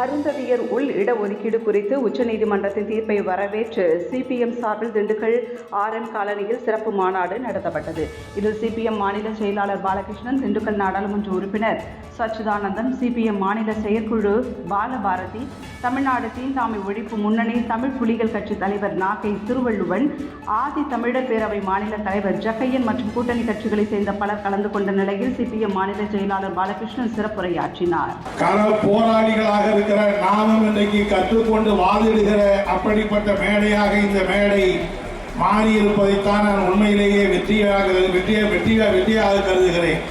அருந்ததியர் உள் இடஒதுக்கீடு குறித்து உச்சநீதிமன்றத்தின் தீர்ப்பை வரவேற்று சிபிஎம் சார்பில் திண்டுக்கல் ஆர்எம் காலனியில் சிறப்பு மாநாடு நடத்தப்பட்டது. இதில் சிபிஎம் மாநில செயலாளர் பாலகிருஷ்ணன் திண்டுக்கல் நாடாளுமன்ற உறுப்பினர் சச்சிதானந்தன் சிபிஎம் மாநில செயற்குழு பாலபாரதி தமிழ்நாடு தீண்டாமை ஒழிப்பு முன்னணி தமிழ் புலிகள் கட்சி தலைவர் நாகை திருவள்ளுவன் ஆதி தமிழர் பேரவை மாநில தலைவர் ஜக்கையன் மற்றும் கூட்டணி கட்சிகளைச் சேர்ந்த பலர் கலந்து கொண்ட நிலையில் சிபிஎம் மாநில செயலாளர் பாலகிருஷ்ணன் சிறப்புரையாற்றினார். போராளிகளாக இருக்கிற நாமும் இன்றைக்கு கற்றுக்கொண்டு வாதிடுகிற அப்படிப்பட்ட மேடையாக இந்த மேடை மாறி இருப்பதைத்தான் நான் உண்மையிலேயே வெற்றியாக வெற்றியாக வெற்றியாக வெற்றியாக கருதுகிறேன்.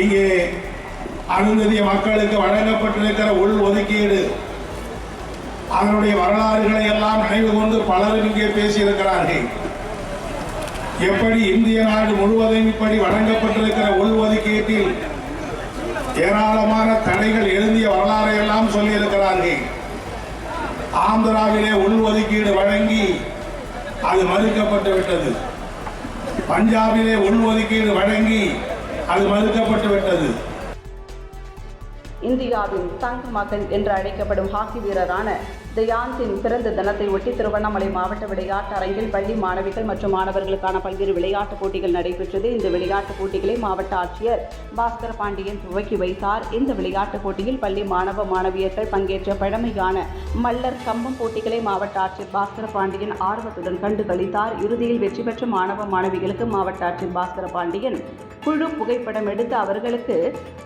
இங்கே அனுமதிய மக்களுக்கு வழங்கப்பட்டிருக்கிற உள் ஒதுக்கீடு அதனுடைய வரலாறுகளை எல்லாம் நினைவு கொண்டு பலரும் இங்கே பேசியிருக்கிறார்கள். எப்படி இந்திய நாடு முழுவதும் இப்படி வழங்கப்பட்டிருக்கிற உள் ஒதுக்கீட்டில் ஏராளமான தடைகள் எழுதிய வரலாறை எல்லாம் சொல்லியிருக்கிறார்கள். ஆந்திராவிலே உள்ஒதுக்கீடு வழங்கி அது மறுக்கப்பட்டு விட்டது. பஞ்சாபிலே உள்ஒதுக்கீடு வழங்கி அது மறுக்கப்பட்டு விட்டது. இந்தியாவின் தங்க மகன் என்று அழைக்கப்படும் ஹாக்கி வீரரான தயான்சின் பிறந்த தினத்தை ஒட்டி திருவண்ணாமலை மாவட்ட விளையாட்டு அரங்கில் பள்ளி மாணவிகள் மற்றும் மாணவர்களுக்கான பல்வேறு விளையாட்டுப் போட்டிகள் நடைபெற்றது. இந்த விளையாட்டுப் போட்டிகளை மாவட்ட ஆட்சியர் பாஸ்கர பாண்டியன் துவக்கி வைத்தார். இந்த விளையாட்டுப் போட்டியில் பள்ளி மாணவ மாணவியர்கள் பங்கேற்ற பழமையான மல்லர் கம்பம் போட்டிகளை மாவட்ட ஆட்சியர் பாஸ்கர பாண்டியன் ஆர்வத்துடன் கண்டு கழித்தார் இறுதியில் வெற்றி பெற்ற மாணவ மாணவிகளுக்கு மாவட்ட ஆட்சியர் பாஸ்கர பாண்டியன் குழு புகைப்படம் எடுத்து அவர்களுக்கு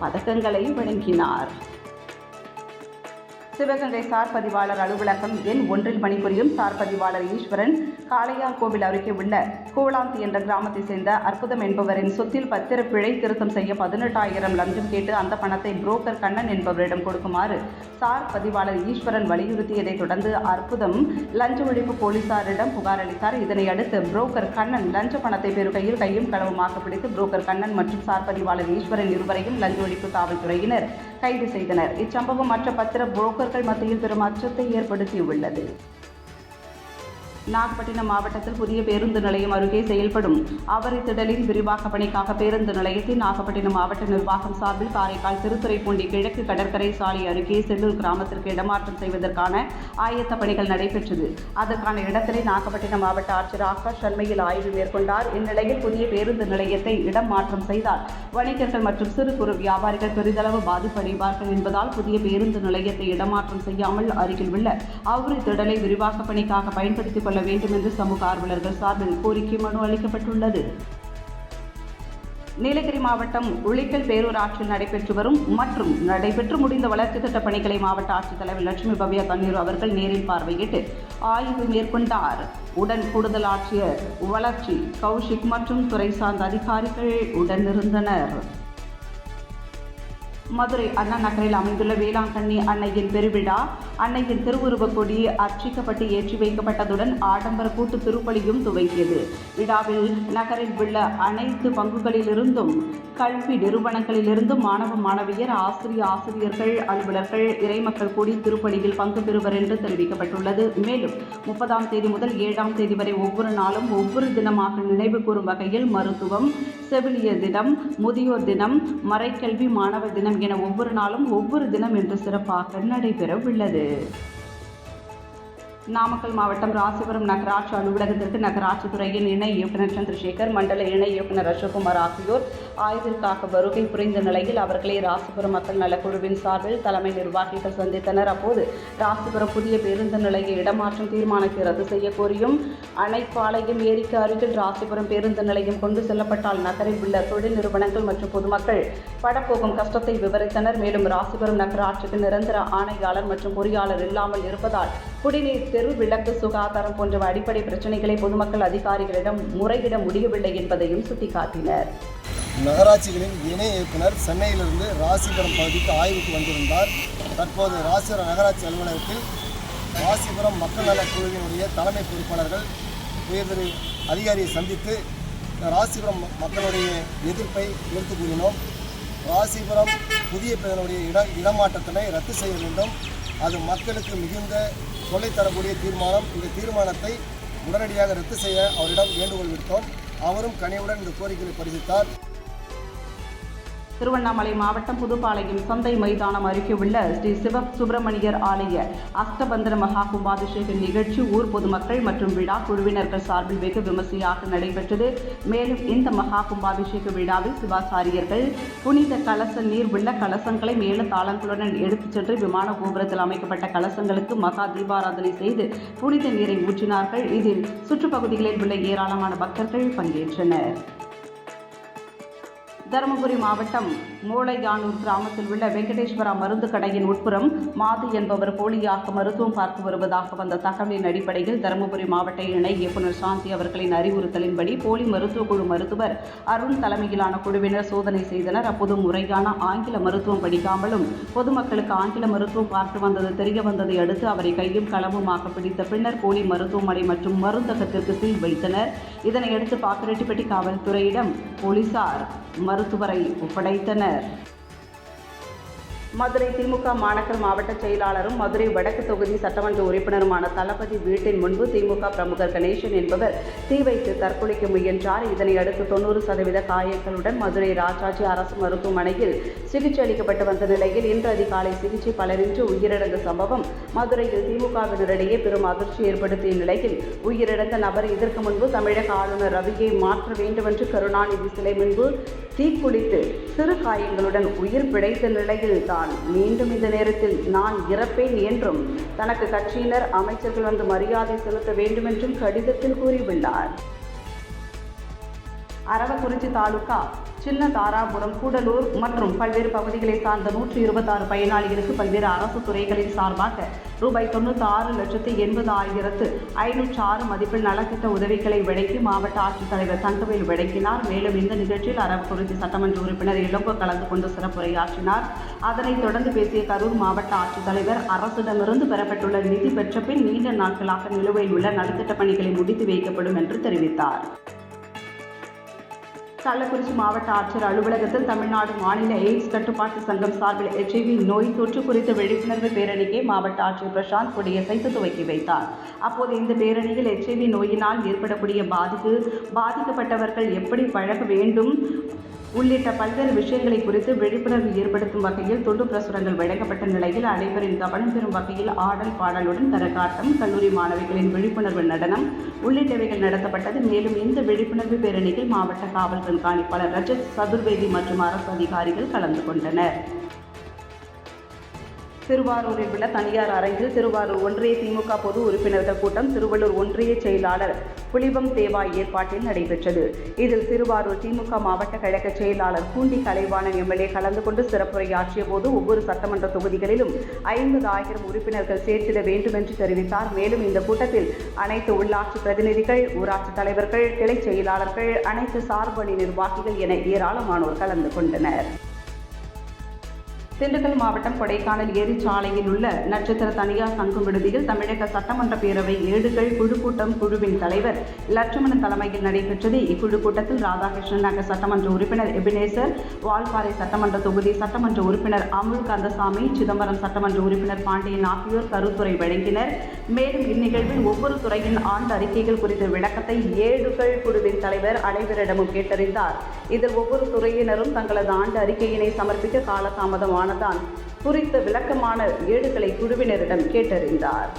பதக்கங்களை வழங்கினார். சிவகங்கை சார் பதிவாளர் அலுவலகம் எண் ஒன்றில் பணிபுரியும் சார் பதிவாளர் ஈஸ்வரன் காளையார் கோவில் அருகே உள்ள கோலாந்தி என்ற கிராமத்தை சேர்ந்த அற்புதம் என்பவரின் சொத்தில் பத்திர பிழை திருத்தம் செய்ய பதினெட்டாயிரம் லஞ்சம் கேட்டு அந்த பணத்தை புரோக்கர் கண்ணன் என்பவரிடம் கொடுக்குமாறு சார் பதிவாளர் ஈஸ்வரன் வலியுறுத்தியதை தொடர்ந்து அற்புதம் லஞ்ச ஒழிப்பு போலீசாரிடம் புகார் அளித்தார். இதனை அடுத்து புரோக்கர் கண்ணன் லஞ்ச பணத்தை பெறுகையில் கையும் களவுமாக பிடித்து புரோக்கர் கண்ணன் மற்றும் சார் பதிவாளர் ஈஸ்வரன் இருவரையும் லஞ்ச ஒழிப்பு காவல்துறையினர் கைது செய்தனர். இச்சம்பவம் மற்ற பத்திர புரோக்கர்கள் மத்தியில் பெரும் அச்சத்தை ஏற்படுத்தியுள்ளது. நாகப்பட்டினம் மாவட்டத்தில் புதிய பேருந்து நிலையம் அருகே செயல்படும் அவரை திடலின் விரிவாக்க பணிக்காக பேருந்து நிலையத்தை நாகப்பட்டினம் மாவட்ட நிர்வாகம் சார்பில் காரைக்கால் திருத்துறைப்பூண்டி கிழக்கு கடற்கரை சாலை அருகே செல்லூர் கிராமத்திற்கு இடமாற்றம் செய்வதற்கான ஆயத்த பணிகள் நடைபெற்றது. அதற்கான இடத்திலே நாகப்பட்டினம் மாவட்ட ஆட்சியர் ஆகாஷ் அண்மையில் ஆய்வு மேற்கொண்டார். இந்நிலையில் புதிய பேருந்து நிலையத்தை இடம் மாற்றம் செய்தால் வணிகர்கள் மற்றும் சிறு குறு வியாபாரிகள் பெரிதளவு பாதிப்படைவார்கள் என்பதால் புதிய பேருந்து நிலையத்தை இடமாற்றம் செய்யாமல் அருகில் உள்ள அவுரி திடலை விரிவாக்க பணிக்காக பயன்படுத்திக் கொள்ள வேண்டும் என்று சமூக ஆர்வலர்கள் சார்பில் கோரிக்கை மனு அளிக்கப்பட்டுள்ளது. நீலகிரி மாவட்டம் உளிக்கல் பேரூராட்சியில் நடைபெற்று வரும் மற்றும் நடைபெற்று முடிந்த வளர்ச்சி திட்ட பணிகளை மாவட்ட ஆட்சித்தலைவர் லட்சுமி பவ்யா தண்ணீர் அவர்கள் நேரில் பார்வையிட்டு ஆய்வு மேற்கொண்டார். உடன் கூடுதல் ஆட்சியர் வளர்ச்சி கௌஷிக் மற்றும் துறை சார்ந்த அதிகாரிகள் உடனிருந்தனர் மதுரை அண்ணா நகரில் அமைந்துள்ள வேளாங்கண்ணி அன்னையின் பெருவிழா அன்னையின் திருவுருவக் கொடி அர்ச்சிக்கப்பட்டு ஏற்றி வைக்கப்பட்டதுடன் ஆடம்பர கூட்டு திருப்பலியும் துவங்கியது. விழாவில் நகரில் உள்ள அனைத்து பங்குகளிலிருந்தும் கல்வி நிறுவனங்களிலிருந்தும் மாணவ மாணவியர் ஆசிரிய ஆசிரியர்கள் அலுவலர்கள் இறைமக்கள் கூடி திருப்பலியில் பங்கு பெறுவர் என்று தெரிவிக்கப்பட்டுள்ளது. மேலும் முப்பதாம் தேதி முதல் ஏழாம் தேதி வரை ஒவ்வொரு நாளும் ஒவ்வொரு தினமாக நினைவு கூறும் வகையில் மருத்துவம் செவிலியர் தினம் முதியோர் தினம் மறைக்கல்வி மாணவர் தினம் என ஒவ்வொரு நாளும் ஒவ்வொரு தினம் என்று சிறப்பாக நடைபெற உள்ளது நாமக்கல் மாவட்டம் ராசிபுரம் நகராட்சி அலுவலகத்திற்கு நகராட்சி துறையின் இணை இயக்குநர் சந்திரசேகர் மண்டல இணை இயக்குநர் அசோக்குமார் ஆகியோர் ஆய்விற்காக வருகை புரிந்த நிலையில் அவர்களை ராசிபுரம் மக்கள் நலக்குழுவின் சார்பில் தலைமை நிர்வாகிகள் சந்தித்தனர். அப்போது ராசிபுரம் புதிய பேருந்து நிலைய இடமாற்றம் தீர்மானத்தை ரத்து செய்ய கோரியும் அணைப்பாளையம் ஏரிக்கு அருகில் ராசிபுரம் பேருந்து நிலையம் கொண்டு செல்லப்பட்டால் நகரில் உள்ள தொழில் நிறுவனங்கள் மற்றும் பொதுமக்கள் படப்போகும் கஷ்டத்தை விவரித்தனர். மேலும் ராசிபுரம் நகராட்சிக்கு நிரந்தர ஆணையாளர் மற்றும் பொறியாளர் இல்லாமல் இருப்பதால் குடிநீர் தெரு விளக்கு சுகாதாரம் போன்ற அடிப்படை பிரச்சனைகளை பொதுமக்கள் அதிகாரிகளிடம் முறையிட முடியவில்லை என்பதையும் சுட்டிக்காட்டினர். நகராட்சிகளின் இணை இயக்குனர் சென்னையிலிருந்து ராசிபுரம் பகுதிக்கு ஆய்வுக்கு வந்திருந்தார். தற்போது ராசிபுரம் நகராட்சி அலுவலகத்தில் ராசிபுரம் மக்கள் நலக் குழுவினுடைய தலைமை பொறுப்பாளர்கள் உயர்திரு அதிகாரியை சந்தித்து ராசிபுரம் மக்களுடைய எதிர்ப்பை எடுத்து கூறினோம். ராசிபுரம் புதிய பேருடைய இட இடமாற்றத்தினை ரத்து செய்ய வேண்டும். அது மக்களுக்கு மிகுந்த தொல்லை தரக்கூடிய தீர்மானம் இந்த தீர்மானத்தை உடனடியாக ரத்து செய்ய அவரிடம் வேண்டுகோள் விடுத்தோம். அவரும் கனிவுடன் இந்த கோரிக்கையை பரிசித்தார் திருவண்ணாமலை மாவட்டம் புதுப்பாளையம் சந்தை மைதானம் அருகே உள்ள ஸ்ரீ சிவ சுப்பிரமணியர் ஆலய அஷ்டபந்திர மகா கும்பாபிஷேக நிகழ்ச்சி ஊர் பொதுமக்கள் மற்றும் விழா குழுவினர்கள் சார்பில் வெகு விமர்சையாக நடைபெற்றது. மேலும் இந்த மகா கும்பாபிஷேக விழாவில் சிவாச்சாரியர்கள் புனித கலச நீர் உள்ள கலசங்களை மேல தாளங்களுடன் எடுத்துச் சென்று விமான கோபுரத்தில் அமைக்கப்பட்ட கலசங்களுக்கு மகா தீபாராதனை செய்து புனித நீரை ஊற்றினார்கள். இதில் சுற்றுப்பகுதிகளில் உள்ள ஏராளமான பக்தர்கள் பங்கேற்றனர். தருமபுரி மாவட்டம் மூளையானூர் கிராமத்தில் உள்ள வெங்கடேஸ்வரா மருந்து கடையின் உட்புறம் மாது என்பவர் போலியாக மருத்துவம் பார்த்து வருவதாக வந்த தகவலின் அடிப்படையில் தருமபுரி மாவட்ட இணை இயக்குநர் சாந்தி அவர்களின் அறிவுறுத்தலின்படி போலி மருத்துவ குழு மருத்துவர் அருண் தலைமையிலான குழுவினர் சோதனை செய்தனர். அப்போது முறையான ஆங்கில மருத்துவம் படிக்காமலும் பொதுமக்களுக்கு ஆங்கில மருத்துவம் பார்த்து வந்தது தெரிய வந்ததை அடுத்து அவரை கையும் களவுமாக பிடித்த பின்னர் போலி மருத்துவமனை மற்றும் மருந்தகத்திற்கு சீல் வைத்தனர். இதனையடுத்து பாக்கரெட்டிப்பட்டி காவல்துறையிடம் போலீசார் மருத்துவரை ஒப்படைத்தனர். மதுரை திமுக மாநகர் மாவட்ட செயலாளரும் மதுரை வடக்கு தொகுதி சட்டமன்ற உறுப்பினருமான தளபதி வீட்டின் முன்பு திமுக பிரமுகர் கணேசன் என்பவர் தீ வைத்து தற்கொலைக்க முயன்றார். இதனை அடுத்து தொண்ணூறு சதவீத காயங்களுடன் மதுரை ராஜாஜி அரசு மருத்துவமனையில் சிகிச்சை அளிக்கப்பட்டு வந்த நிலையில் இன்று அதிகாலை சிகிச்சை பலரின்றி உயிரிழந்த சம்பவம் மதுரையில் திமுகவினரிடையே பெரும் அதிர்ச்சி ஏற்படுத்திய நிலையில் உயிரிழந்த நபர் இதற்கு முன்பு தமிழக ஆளுநர் ரவியை மாற்ற வேண்டுமென்று கருணாநிதி சிலை முன்பு தீக்குளித்து சிறு காயங்களுடன் உயிர் பிழைத்த நிலையில் தான் மீண்டும் இந்த நேரத்தில் நான் இறப்பேன் என்றும் தனக்கு கட்சியினர் அமைச்சர்கள் வந்து மரியாதை செலுத்த வேண்டுமென்றும் கடிதத்தில் கூறியுள்ளார் அரவக்குறிச்சி தாலுகா சின்ன தாராபுரம் கூடலூர் மற்றும் பல்வேறு பகுதிகளை சார்ந்த நூற்றி இருபத்தாறு பயனாளிகளுக்கு பல்வேறு அரசு துறைகளின் சார்பாக ரூபாய் தொண்ணூற்றி ஆறு லட்சத்து எண்பது ஆயிரத்து ஐநூற்று ஆறு மதிப்பில் நலத்திட்ட உதவிகளை வழங்கி மாவட்ட ஆட்சித்தலைவர் தங்கவேல் வழங்கினார். மேலும் இந்த நிகழ்ச்சியில் அரவக்குறிச்சி சட்டமன்ற உறுப்பினர் இளங்கோ கலந்து கொண்டு சிறப்புரையாற்றினார். அதனைத் தொடர்ந்து பேசிய கரூர் மாவட்ட ஆட்சித்தலைவர் அரசிடமிருந்து பெறப்பட்டுள்ள நிதி பெற்ற பின் நீண்ட நாட்களாக நிலுவையில் உள்ள நலத்திட்ட பணிகளை முடித்து வைக்கப்படும் என்று தெரிவித்தார். கள்ளக்குறிச்சி மாவட்ட ஆட்சியர் அலுவலகத்தில் தமிழ்நாடு மாநில எய்ட்ஸ் கட்டுப்பாட்டு சங்கம் சார்பில் எச்ஐவி நோய் தொற்று குறித்த விழிப்புணர்வு பேரணியை மாவட்ட ஆட்சியர் பிரசாந்த் கொடியசைத்து துவக்கி வைத்தார். அப்போது இந்த பேரணியில் எச்ஐவி நோயினால் ஏற்படக்கூடிய பாதிப்பு பாதிக்கப்பட்டவர்கள் எப்படி பழக வேண்டும் உள்ளிட்ட பல்வேறு விஷயங்களை குறித்து விழிப்புணர்வு ஏற்படுத்தும் வகையில் துண்டு பிரசுரங்கள் வழங்கப்பட்ட நிலையில் அனைவரின் கவனம் பெறும் வகையில் ஆடல் பாடலுடன் கரகாட்டம் கல்லூரி மாணவிகளின் விழிப்புணர்வு நடனம் உள்ளிட்டவைகள் நடத்தப்பட்டது. மேலும் இந்த விழிப்புணர்வு பேரணியில் மாவட்ட காவல் கண்காணிப்பாளர் ரஜத் சதுர்வேதி மற்றும் அரசு அதிகாரிகள் கலந்து கொண்டனர். திருவாரூரில் உள்ள தனியார் அரங்கில் திருவாரூர் ஒன்றிய திமுக பொது உறுப்பினர்கள் கூட்டம் திருவள்ளூர் ஒன்றிய செயலாளர் புலிபம் தேவா ஏற்பாட்டில் நடைபெற்றது. இதில் திருவாரூர் திமுக மாவட்ட கழக செயலாளர் பூண்டி கலைவாணன் எம்எல்ஏ கலந்து கொண்டு சிறப்புரையாற்றிய போது ஒவ்வொரு சட்டமன்ற தொகுதிகளிலும் ஐம்பது ஆயிரம் உறுப்பினர்கள் சேர்த்திட வேண்டும் என்று தெரிவித்தார். மேலும் இந்த கூட்டத்தில் அனைத்து உள்ளாட்சி பிரதிநிதிகள் ஊராட்சி தலைவர்கள் கிளை செயலாளர்கள் அனைத்து சார்பணி நிர்வாகிகள் என ஏராளமானோர் கலந்து கொண்டனர். திண்டுக்கல் மாவட்டம் கொடைக்கானல் ஏரிச்சாலையில் உள்ள நட்சத்திர தனியார் தங்கும் விடுதியில் தமிழக சட்டமன்ற பேரவை ஏடுகள் குழு கூட்டம் குழுவின் தலைவர் லட்சுமணன் தலைமையில் நடைபெற்றது. இக்குழு கூட்டத்தில் ராதாகிருஷ்ணன் நகர் சட்டமன்ற உறுப்பினர் எபினேசர் வால்பாறை சட்டமன்ற தொகுதி சட்டமன்ற உறுப்பினர் அமுல் கந்தசாமி சிதம்பரம் சட்டமன்ற உறுப்பினர் பாண்டியன் ஆகியோர் கருத்துரை வழங்கினர். மேலும் இந்நிகழ்வில் ஒவ்வொரு துறையின் ஆண்டு அறிக்கைகள் குறித்த விளக்கத்தை ஏடுகள் குழுவின் தலைவர் அனைவரிடமும் கேட்டறிந்தார். இதில் ஒவ்வொரு துறையினரும் தங்களது ஆண்டு அறிக்கையினை சமர்ப்பிக்க காலதாமதமானதால் குறித்த விளக்கமான ஏடுகளை குழுவினரிடம் கேட்டறிந்தார்.